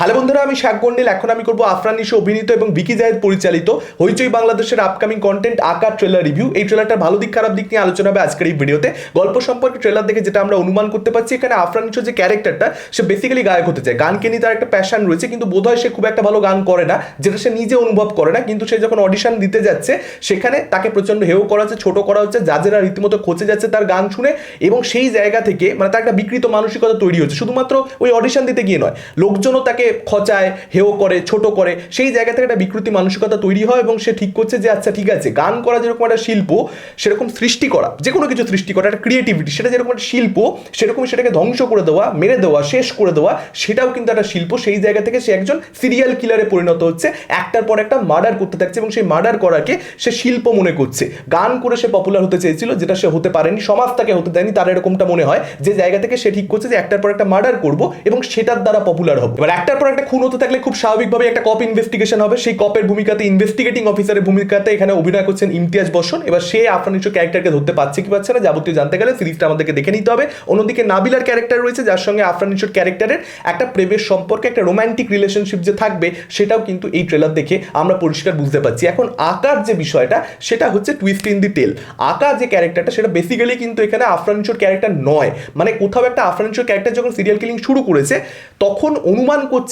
Hello বন্ধুরা, আমি শাক গন্ডেল। এখন আমি করব আফরান অভিনীত এবং বিকি জাহেদ পরিচালিত হইচই বাংলাদেশের আপকামিং কন্টেন্ট আকার ট্রেলার রিভিউ এই ট্রেলারটার ভালো দিক, খারাপ দিক নিয়ে আলোচনা হবে আজকের এই ভিডিওতে। গল্প সম্পর্কে ট্রেলার দেখে যেটা আমরা অনুমান করতে পারছি, এখানে আফরান যে ক্যারেক্টারটা সে বেসিক্যালি গায়ক হতে চায়। গানকে নিয়ে তার একটা প্যাশন রয়েছে, কিন্তু বোধহয় সে খুব একটা ভালো গান করে না, যেটা সে নিজে অনুভব করে না, কিন্তু সে যখন অডিশন দিতে যাচ্ছে, সেখানে তাকে প্রচণ্ড হেও করা হচ্ছে, ছোটো করা হচ্ছে জাজেরা রীতিমতো খোঁচে যাচ্ছে তার গান শুনে, এবং সেই জায়গা থেকে মানে তার একটা বিকৃত মানসিকতা তৈরি হচ্ছে। শুধুমাত্র ওই অডিশন দিতে গিয়ে নয়, লোকজনও তাকে খচায় হেও করে, ছোট করে, সেই জায়গা থেকে একটা বিকৃতি মানসিকতা তৈরি হয় এবং সে ঠিক করছে যে আচ্ছা ঠিক আছে। গান করা যেরকম একটা শিল্প, সেরকম সৃষ্টি করা যে কোনো কিছু সৃষ্টি করা, একটা ক্রিয়েটিভিটি সেটা যেরকম একটা শিল্প সেরকম সেটাকে ধ্বংস করে দেওয়া, মেরে দেওয়া, শেষ করে দেওয়া, সেটাও কিন্তু একটা শিল্প। সেই জায়গা থেকে সে একজন সিরিয়াল কিলারে পরিণত হচ্ছে। একটার পর একটা মার্ডার করতে থাকছে এবং সেই মার্ডার করাকে সে শিল্প মনে করছে। গান করে সে পপুলার হতে চেয়েছিল, যেটা সে হতে পারেনি, সমাজ তাকে হতে দেয়নি, তার এরকমটা মনে হয়। যে জায়গা থেকে সে ঠিক করছে যে, একটার পর একটা মার্ডার করব এবং সেটার দ্বারা পপুলার হবে। এবার একটার পর একটা খুন হতে থাকলে খুব স্বাভাবিকভাবে একটা কপ ইনভেস্টিগেশন হবে। সেই কপের ভূমিকাতে ইনভেস্টিগেটিং অফিসারের ভূমিকাতে এখানে অভিনয় করছেন ইমতিয়াজ বর্ষণ এবার সে আফরান নিশো ক্যারেক্টারকে ধরতে পারছে কি পাচ্ছে না যাবতীয় জানতে গেলে সিরিজটা আমাদেরকে দেখে নিতে হবে। অন্যদিকে নাবিলার ক্যারেক্টার রয়েছে, যার সঙ্গে আফরান নিশোর ক্যারেক্টারের একটা প্রেমের সম্পর্কে একটা রোমান্টিক রিলেশনশিপ যে থাকবে, সেটাও কিন্তু এই ট্রেলার দেখে আমরা পরিষ্কার বুঝতে পারছি। এখন আকার যে বিষয়টা, সেটা হচ্ছে টুইস্ট ইন দি টেল আকার যে ক্যারেক্টারটা সেটা বেসিক্যালি কিন্তু এখানে আফরান নিশোর ক্যারেক্টার নয়। মানে কোথাও একটা আফরান নিশোর ক্যারেক্টার যখন সিরিয়াল কিলিং শুরু করেছে, তখন অনুমান করছে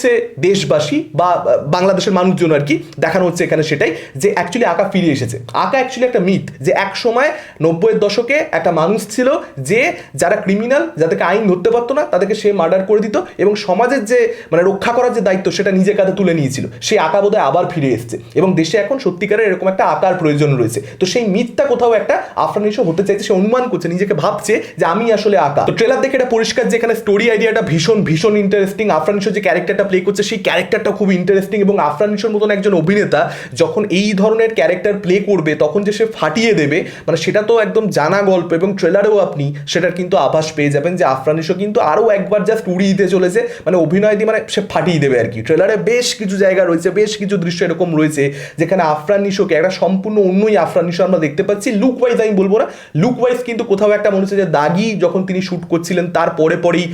দেশবাসী বা বাংলাদেশের মানুষজন আর কি দেখানো হচ্ছে এখানে সেটাই যে অ্যাকচুয়ালি আঁকা ফিরে এসেছে। আঁকা অ্যাকচুয়ালি একটা মিথ যে এক সময় নব্বইয়ের দশকে একটা মানুষ ছিল যে যারা ক্রিমিনাল যাদেরকে আইন ধরতে পারতো না, তাদেরকে সে মার্ডার করে দিত এবং সমাজের যে মানে রক্ষা করার যে দায়িত্ব সেটা নিজে কাঁধে তুলে নিয়েছিল। সেই আঁকা বোধহয় আবার ফিরে এসছে এবং দেশে এখন সত্যিকারের এরকম একটা আঁকার প্রয়োজন রয়েছে। তো সেই মিথটা কোথাও একটা আফরান ইস্যু হতে চাইছে, সে অনুমান করছে, নিজেকে ভাবছে যে আমি আসলে আঁকা। তো ট্রেলার দেখে এটা পরিষ্কার যে এখানে স্টোরি আইডিয়াটা ভীষণ ভীষণ ইন্টারেস্টিং আফরান ইস্যু যে ক্যারেক্টারটা প্লে করছে, সেই ক্যারেক্টারটা খুব ইন্টারেস্টিং এবং আফরান ইস্যুর মতন একজন অভিনেতা যখন এই ধরনের ক্যারেক্টার প্লে করবে, তখন যে সে ফাটিয়ে দেবে মানে সেটা তো একদম জানা গল্প এবং ট্রেলারেও আপনি সেটার কিন্তু আভাস পেয়ে যাবেন যে আফরান ইস্যু কিন্তু আরও একবার জাস্ট উড়িয়ে দিতে চলেছে। মানে অভিনয় দিয়ে মানে সে ফাটিয়ে দেবে আর কি। ট্রেলারে বেশ কিছু জায়গা রয়েছে, বেশ কিছু দৃশ্য এরকম রয়েছে যেখানে আফরান নিশোকে একটা সম্পূর্ণ অন্যই আফরান নিশো আমরা দেখতে পাচ্ছি। লুক ওয়াইজ আমি বলব না লুক ওয়াইজ কিন্তু কোথাও একটা মনে হচ্ছে যে দাগি যখন তিনি শ্যুট করছিলেন, তার পরে পরেই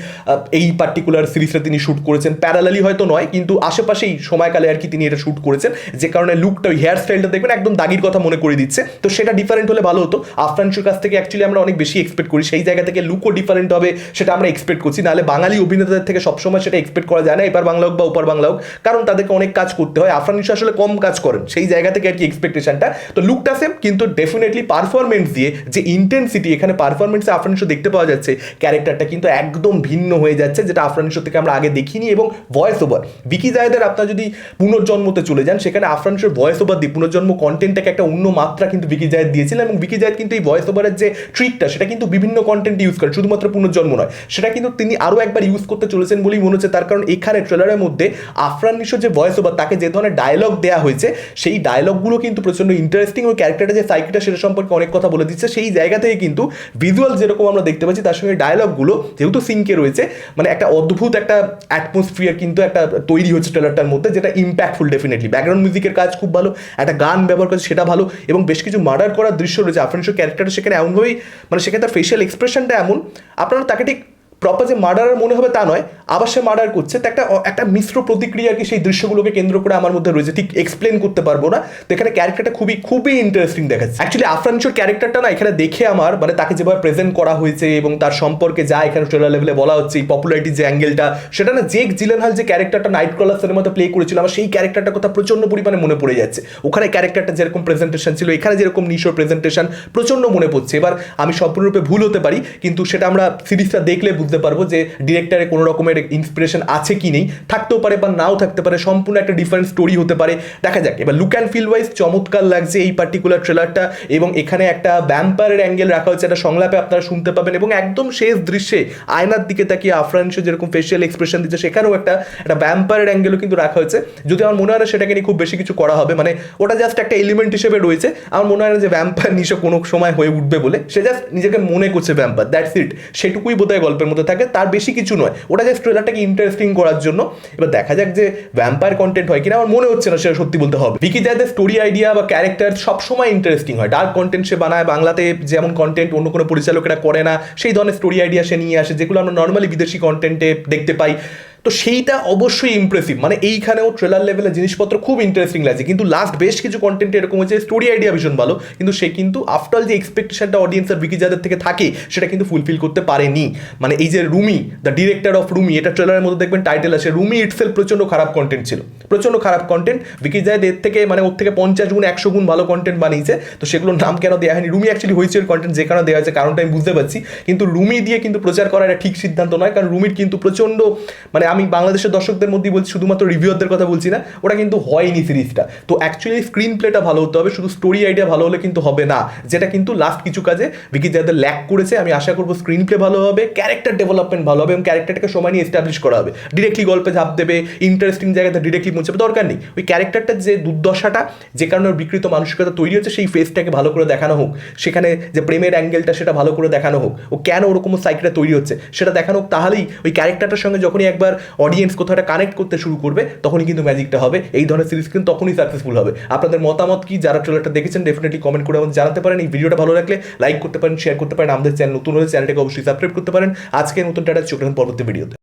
এই পার্টিকুলার সিরিজটা তিনি শ্যুট করেছেন। প্যারালালি হয়তো নয়, কিন্তু আশেপাশেই সময়কালে আর কি তিনি এটা শ্যুট করেছেন, যে কারণে লুকটা ওই হেয়ার স্টাইলটা দেখবেন একদম দাগির কথা মনে করে দিচ্ছে। তো সেটা ডিফারেন্ট হলে ভালো হতো। আফরান নিশোর কাছ থেকে অ্যাকচুয়ালি আমরা অনেক বেশি এক্সপেক্ট করি, সেই জায়গা থেকে লুকও ডিফারেন্ট হবে, সেটা আমরা এক্সপেক্ট করছি। নাহলে বাঙালি অভিনেতাদের থেকে সবসময় সেটা এক্সপেক্ট করা যায় না এবার বাংলা হোক বা ওপার বাংলা হোক, কারণ তাদেরকে অনেক কাজ করতে হয়। আফরান আসলে কম কাজ করেন, সেই জায়গা থেকে আর কি এক্সপেকটেশনটা তো লুকটা সেম কিন্তু ডেফিনেটলি পারফরমেন্স দিয়ে যে ইন্টেন্সিটি এখানে পারফরমেন্সে আফরান দেখতে পাওয়া যাচ্ছে ক্যারেক্টারটা কিন্তু একদম ভিন্ন হয়ে যাচ্ছে, যেটা আফরান থেকে আমরা আগে দেখিনি এবং ভয়েস ওভার বিকি জায়দের আপনার যদি পুনর্জন্মতে চলে যান, সেখানে আফরান নিশোর ভয়েস ওভার দিয়ে পুনর্জন্ম কন্টেন্টটাকে একটা অন্য মাত্রা কিন্তু বিকি জায়দ দিয়েছিলেন এবং বিকি জায়দ কিন্তু এই ভয়েস ওভারের যে ট্রিকটা সেটা কিন্তু বিভিন্ন কন্টেন্ট ইউজ করেন শুধুমাত্র পুনর্জন্ম নয়, সেটা কিন্তু তিনি আরও একবার ইউজ করতে চলেছেন বলেই মনে হচ্ছে। তার কারণ এখানে ট্রেলারের মধ্যে আফরান যে ভয়েস ওভার তাকে যে ধরনের ডায়লগ দেওয়া হয়েছে, সেই ডায়লগগুলো কিন্তু প্রচণ্ড ইন্টারেস্টিং ওই ক্যারেক্টারের যে সাইকিটা সেটা সম্পর্কে অনেক কথা বলে দিচ্ছে। সেই জায়গা থেকে কিন্তু ভিজুয়াল যেরকম আমরা দেখতে পাচ্ছি, তার সঙ্গে ডায়লগগুলো যেহেতু সিঙ্কে রয়েছে মানে একটা অদ্ভুত একটা অ্যাটমসফিয়ার কিন্তু একটা তৈরি হচ্ছে ট্রেলারটার মধ্যে, যেটা ইম্প্যাক্টফুল ডেফিনেটলি ব্যাকগ্রাউন্ড মিউজিকের কাজ খুব ভালো, একটা গান ব্যবহার করছে সেটা ভালো, এবং বেশ কিছু মার্ডার করার দৃশ্য রয়েছে। আফরান শো ক্যারেক্টারটা সেখানে এমনভাবেই মানে সেখানে তার ফেশিয়াল এক্সপ্রেশনটা এমন। আপনারা তাকে ঠিক প্রপার যে মার্ডার মনে হবে তা নয়, আবার সে মার্ডার করছে, তো একটা একটা মিশ্র প্রতিক্রিয়া কি সেই দৃশ্যগুলোকে কেন্দ্র করে আমার মধ্যে রয়েছে। ঠিক এক্সপ্লেন করতে পারব না, তো এখানে ক্যারেক্টারটা খুবই খুবই ইন্টারেস্টিং দেখাচ্ছে। অ্যাকচুয়ালি আফরানশোর ক্যারেক্টারটা না এখানে দেখে আমার মানে তাকে যেভাবে প্রেজেন্ট করা হয়েছে এবং তার সম্পর্কে যা এখানে ট্রেলার লেভেলে বলা হচ্ছে, এই পপুলারিটির যে অ্যাঙ্গেলটা সেটা না জেক জিলেনহাল যে ক্যারেক্টারটা নাইট কলার সিনেমাতে প্লে করেছিল, আমার সেই ক্যারেক্টারটা কথা প্রচণ্ড পরিমাণে মনে পড়ে যাচ্ছে। ওখানে ক্যারেক্টারটা যেরকম প্রেজেন্টেশন ছিল, এখানে যেরকম নিশোর প্রেজেন্টেশন প্রচণ্ড মনে পড়ছে। এবার আমি সম্পূর্ণরূপে ভুল হতে পারি, কিন্তু সেটা আমরা সিরিজটা দেখলে বুঝতে পারব যে ডিরেক্টরে কোনো রকমের ইন্সপিরেশন আছে কি নেই। থাকতেও পারে বা নাও থাকতে পারে, সম্পূর্ণ একটা ডিফারেন্ট স্টোরি হতে পারে। দেখা যাক, এবার লুক অ্যান্ড ফিল ওয়াইজ চমৎকার লাগছে এই পার্টিকুলার ট্রেলারটা এবং এখানে একটা ব্যাম্পায়ারের অ্যাঙ্গেল রাখা হচ্ছে একটা সংলাপে আপনারা শুনতে পাবেন এবং একদম শেষ দৃশ্যে আয়নার দিকে তাকিয়ে আফরানশো যেরকম ফেশিয়াল এক্সপ্রেশন দিচ্ছে, সেখানেও একটা একটা ব্যাম্পায়ারের অ্যাঙ্গেলও কিন্তু রাখা হয়েছে। যদি আমার মনে হয় সেটাকে নিয়ে খুব বেশি কিছু করা হবে মানে ওটা জাস্ট একটা এলিমেন্ট হিসেবে রয়েছে। আমার মনে হয় না যে ভ্যাম্পায়ার নিশো কোনো সময় হয়ে উঠবে বলে, সে জাস্ট নিজেকে মনে করছে ভ্যাম্পায়ার দ্যাটস ইট সেটুকুই বোধহয় গল্পের মধ্যে থাকে, তার বেশি কিছু নয়। ওটা জাস্ট ট্রেলারটাকে ইন্টারেস্টিং করার জন্য। এবার দেখা যাক যে ভ্যাম্পায়ার কন্টেন্ট হয় কিনা, আমার মনে হচ্ছে না সেটা সত্যি বলতে হবে। বিকি জায়দের স্টোরি আইডিয়া বা ক্যারেক্টার সবসময় ইন্টারেস্টিং হয়। ডার্ক কন্টেন্ট সে বানায়, বাংলাতে যেমন কন্টেন্ট অন্য কোনো পরিচালকেরা করে না, সেই ধরনের স্টোরি আইডিয়া সে নিয়ে আসে, যেগুলো আমরা নর্মালি বিদেশি কন্টেন্টে দেখতে পাই। তো সেইটা অবশ্যই ইমপ্রেসিভ মানে এইখানেও ট্রেলার লেভেলে জিনিসপত্র খুব ইন্টারেস্টিং লাগছে। কিন্তু লাস্ট বেশ কিছু কন্টেন্ট এরকম হয়েছে স্টোরি আইডিয়া ভীষণ ভালো। কিন্তু সে কিন্তু আফটার যে এক্সপেকটেশনটা অডিয়েন্সের বিকি যাদের থেকে থাকে, সেটা কিন্তু ফুলফিল করতে পারেনি। মানে এই যে Rumi the director of Rumi এটা ট্রেলারের মধ্যে দেখবেন টাইটেল আছে রুমি ইটসেলফ প্রচণ্ড খারাপ কন্টেন্ট ছিল। প্রচণ্ড খারাপ কন্টেন্ট বিকি জায়দ এর থেকে মানে ওর থেকে পঞ্চাশ গুণ, একশো গুণ ভালো কন্টেন্ট বানিয়েছে। তো সেগুলোর নাম কেন দেওয়া হয়নি? রুমি অ্যাকচুয়ালি হয়েছে কন্টেন্ট যে কারণে দেওয়া হয়েছে, কারণটা আমি বুঝতে পারছি। কিন্তু রুমি দিয়ে কিন্তু প্রচার করা এটা ঠিক সিদ্ধান্ত নয়। কারণ রুমির কিন্তু প্রচণ্ড মানে আমি বাংলাদেশের দর্শকদের মধ্যেই বলছি, শুধুমাত্র রিভিউয়ারদের কথা বলছি না ওটা কিন্তু হয়নি সিরিজটা। তো অ্যাকচুয়ালি স্ক্রিন প্লেটা ভালো হতে হবে, শুধু স্টোরি আইডিয়া ভালো হলে কিন্তু হবে না। যেটা কিন্তু লাস্ট কিছু কাজে বিকি যাদের ল্যাক করেছে, আমি আশা করব স্ক্রিন প্লে ভালো হবে ক্যারেক্টার ডেভেলপমেন্ট ভালো হবে এবং ক্যারেক্টারটাকে সময় নিয়ে এস্টাবলিশ করা হবে। ডিরেক্টলি গল্পে ঝাঁপ দেবে ইন্টারেস্টিং জায়গাতে ডিরেক্টলি পৌঁছাবে, দরকার নেই। ওই ক্যারেক্টারটার যে দুর্দশাটা, যে কারণে বিকৃত মানসিকতা তৈরি হচ্ছে, সেই ফেসটাকে ভালো করে দেখানো হোক। সেখানে যে প্রেমের অ্যাঙ্গেলটা সেটা ভালো করে দেখানো হোক। ও কেন ওরকম সাইকেলটা তৈরি হচ্ছে, সেটা দেখানো হোক, তাহলেই ওই ক্যারেক্টারটার সঙ্গে যখনই একবার অডিয়েন্স কোথাও একটা কানেক্ট করতে শুরু করবে, তখনই কিন্তু ম্যাজিকটা হবে। এই ধরনের সিরিজ কিন্তু তখনই সাকসেসফুল হবে। আপনাদের মতামত কি? যারা ট্রেলারটা দেখেছেন ডেফিনেটলি কমেন্ট করে আমাদের জানাতে পারেন। এই ভিডিওটা ভালো লাগলে লাইক করতে পারেন শেয়ার করতে পারেন। আমাদের চ্যানেল নতুন হলে চ্যানেলটাকে অবশ্যই সাবস্ক্রাইব করতে পারেন। আজকে নতুন টাটা চোখ পরবর্তী ভিডিওতে